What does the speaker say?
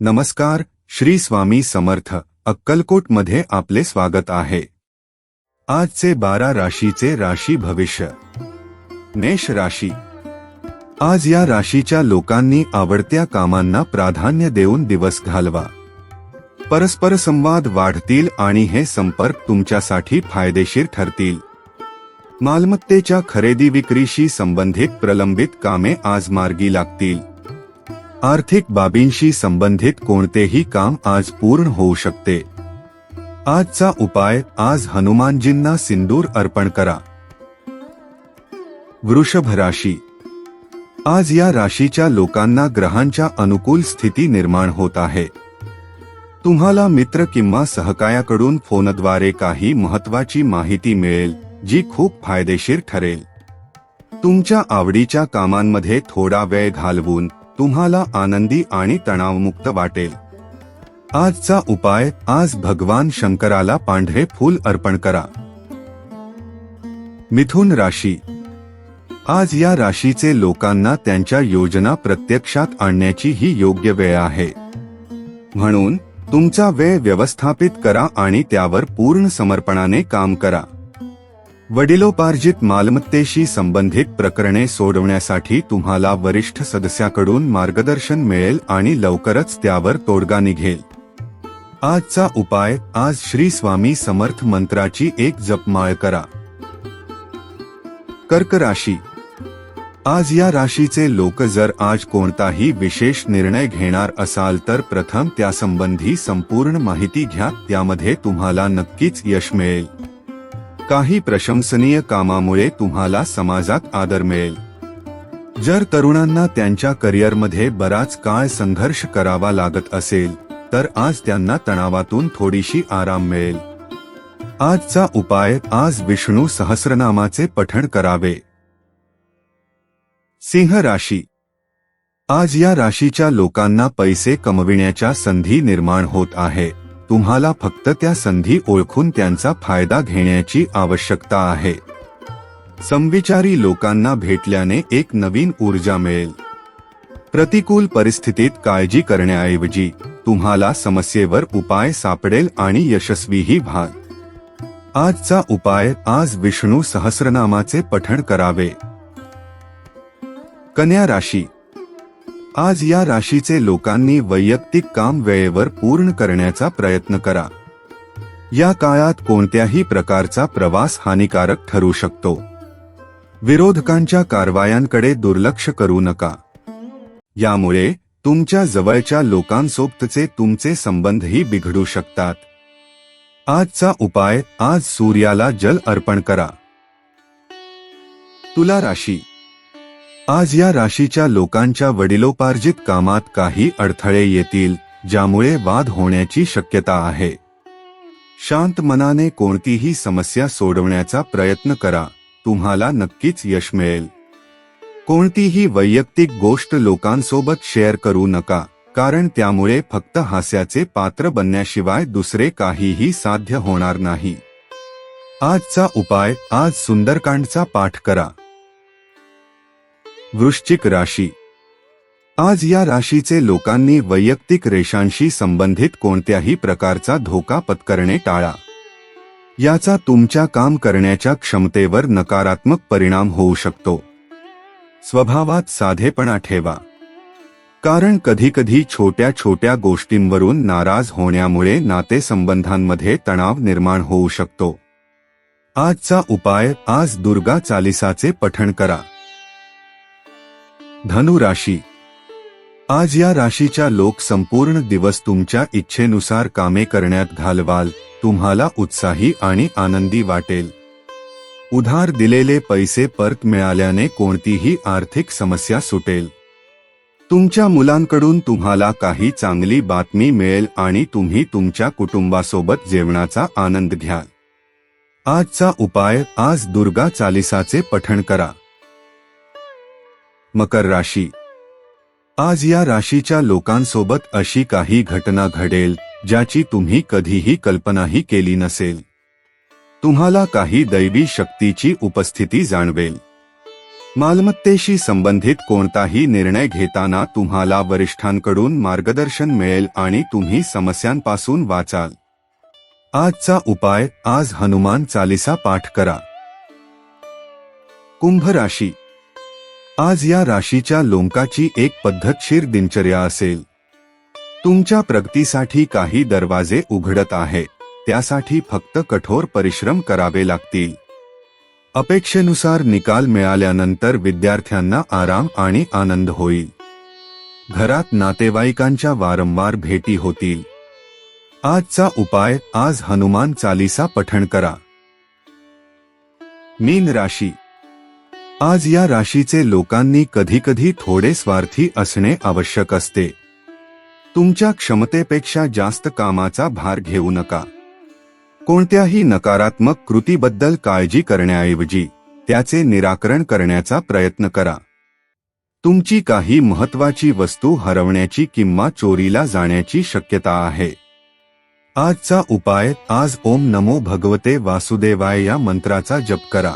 नमस्कार श्री स्वामी समर्थ अक्कलकोटमध्ये आपले स्वागत आहे. आजचे बारा राशीचे राशी भविष्य. मेष राशी. आज या राशीच्या लोकांनी आवडत्या कामांना प्राधान्य देऊन दिवस घालवा. परस्पर संवाद वाढतील आणि हे संपर्क तुमच्यासाठी फायदेशीर ठरतील. मालमत्तेच्या खरेदी विक्रीशी संबंधित प्रलंबित कामे आज मार्गी लागतील. आर्थिक बाबींशी संबंधित कोणतेही काम आज पूर्ण होऊ शकते. आजचा उपाय आज हनुमानजींना सिंदूर अर्पण करा. वृषभ राशी. आज या राशीच्या लोकांना ग्रहांच्या अनुकूल स्थिती निर्माण होत आहे. तुम्हाला मित्र किंवा सहकायाकडून फोनद्वारे काही महत्वाची माहिती मिळेल जी खूप फायदेशीर ठरेल. तुमच्या आवडीच्या कामांमध्ये थोडा वेळ घालवून तुम्हाला आनंदी आणि तणावमुक्त वाटेल. आजचा उपाय आज भगवान शंकराला पांढरे फूल अर्पण करा. मिथुन राशी. आज या राशीचे लोकांना त्यांच्या योजना प्रत्यक्षात आणण्याची ही योग्य वेळ आहे. म्हणून तुमचा वेळ व्यवस्थापित करा आणि त्यावर पूर्ण समर्पणाने काम करा. वडिलोपार्जित मालमत्तेशी संबंधित प्रकरणे सोडवण्यासाठी तुम्हाला वरिष्ठ सदस्याकडून मार्गदर्शन मिळेल आणि लवकरच त्यावर तोडगा निघेल. आजचा उपाय आज श्री स्वामी समर्थ मंत्राची एक जपमाळ करा. कर्क राशी. आज या राशीचे लोक जर आज कोणताही विशेष निर्णय घेणार असाल तर प्रथम त्यासंबंधी संपूर्ण माहिती घ्या त्यामध्ये तुम्हाला नक्कीच यश मिळेल. काही प्रशंसनीय कामामुळे तुम्हाला समाजात आदर मिळेल. जर तरुणांना त्यांच्या करिअरमध्ये बराच काळ संघर्ष करावा लागत असेल तर आज त्यांना तणावातून थोडीशी आराम मिळेल. आजचा उपाय आज विष्णू सहस्रनामाचे पठण करावे. सिंह राशी. आज या राशीच्या लोकांना पैसे कमविण्याच्या संधी निर्माण होत आहे. तुम्हाला फक्त त्या संधी ओळखून त्यांचा फायदा घेण्याची आवश्यकता आहे. समविचारी लोकांना भेटल्याने एक नवीन ऊर्जा मिळेल. प्रतिकूल परिस्थितीत काळजी करण्याऐवजी तुम्हाला समस्येवर उपाय सापडेल आणि यशस्वीही व्हाल. आजचा उपाय आज विष्णू सहस्रनामाचे पठण करावे. कन्या राशी आज या राशीचे लोकांनी वैयक्तिक काम वेळेवर पूर्ण करण्याचा प्रयत्न करा. या काळात कोणत्याही प्रकारचा प्रवास हानिकारक ठरू शकतो. विरोधकांच्या कारवायांकडे दुर्लक्ष करू नका. यामुळे तुमच्या जवळच्या लोकांसोबतचे तुमचे संबंधही बिघडू शकतात. आजचा उपाय आज सूर्याला जल अर्पण करा. तुला राशी आज या राशीच्या लोकांच्या वडिलोपार्जित कामात काही अडथळे येतील ज्यामुळे वाद होण्याची शक्यता आहे. शांत मनाने कोणतीही समस्या सोडवण्याचा प्रयत्न करा तुम्हाला नक्कीच यश मिळेल. कोणतीही वैयक्तिक गोष्ट लोकांसोबत शेअर करू नका कारण त्यामुळे फक्त हास्याचे पात्र बनण्याशिवाय दुसरे काहीही साध्य होणार नाही. आजचा उपाय आज सुंदरकांडचा पाठ करा. वृश्चिक राशी. आज या राशीचे लोकांनी वैयक्तिक रेषांशी संबंधित कोणत्याही प्रकारचा धोका पत्करणे टाळा. याचा तुमच्या काम करण्याच्या क्षमतेवर नकारात्मक परिणाम होऊ शकतो. स्वभावात साधेपणा ठेवा. कारण कधीकधी छोट्या छोट्या गोष्टींवरून नाराज होण्यामुळे नातेसंबंधांमध्ये तणाव निर्माण होऊ शकतो. आजचा उपाय आज दुर्गा चालिसाचे पठण करा. धनु राशी. आज या राशीच्या लोक संपूर्ण दिवस तुमच्या इच्छेनुसार कामे करण्यात घालवाल तुम्हाला उत्साही आणि आनंदी वाटेल. उधार दिलेले पैसे परत मिळाल्याने कोणतीही आर्थिक समस्या सुटेल. तुमच्या मुलांकडून तुम्हाला काही चांगली बातमी मिळेल आणि तुम्ही तुमच्या कुटुंबासोबत जेवणाचा आनंद घ्याल. आजचा उपाय आज दुर्गा चालिसाचे पठण करा. मकर राशी. आज या राशीच्या लोकांसोबत अशी काही घटना घडेल ज्याची तुम्ही कधीही कल्पनाही केली नसेल. तुम्हाला काही दैवी शक्तीची उपस्थिती जाणवेल. मालमत्तेशी संबंधित कोणताही निर्णय घेताना तुम्हाला वरिष्ठांकडून मार्गदर्शन मिळेल आणि तुम्ही समस्यांपासून वाचाल. आजचा उपाय आज हनुमान चालिसा पाठ करा. कुंभ राशी. आज या राशीच्या लोंकाची एक पद्धतशीर दिनचर्या असेल. तुमच्या प्रगतीसाठी काही दरवाजे उघडत आहे त्यासाठी फक्त कठोर परिश्रम करावे लागतील. अपेक्षेनुसार निकाल मिळाल्यानंतर विद्यार्थ्यांना आराम आणि आनंद होईल. घरात नातेवाईकांच्या वारंवार भेटी होतील. आजचा उपाय आज हनुमान चालिसा पठण करा. मीन राशी आज या राशीचे लोकांनी कधीकधी थोडे स्वार्थी असणे आवश्यक असते. तुमच्या क्षमतेपेक्षा जास्त कामाचा भार घेऊ नका. कोणत्याही नकारात्मक कृतीबद्दल काळजी करण्याऐवजी त्याचे निराकरण करण्याचा प्रयत्न करा. तुमची काही महत्वाची वस्तू हरवण्याची किंवा चोरीला जाण्याची शक्यता आहे. आजचा उपाय आज ओम नमो भगवते वासुदेवाय या मंत्राचा जप करा.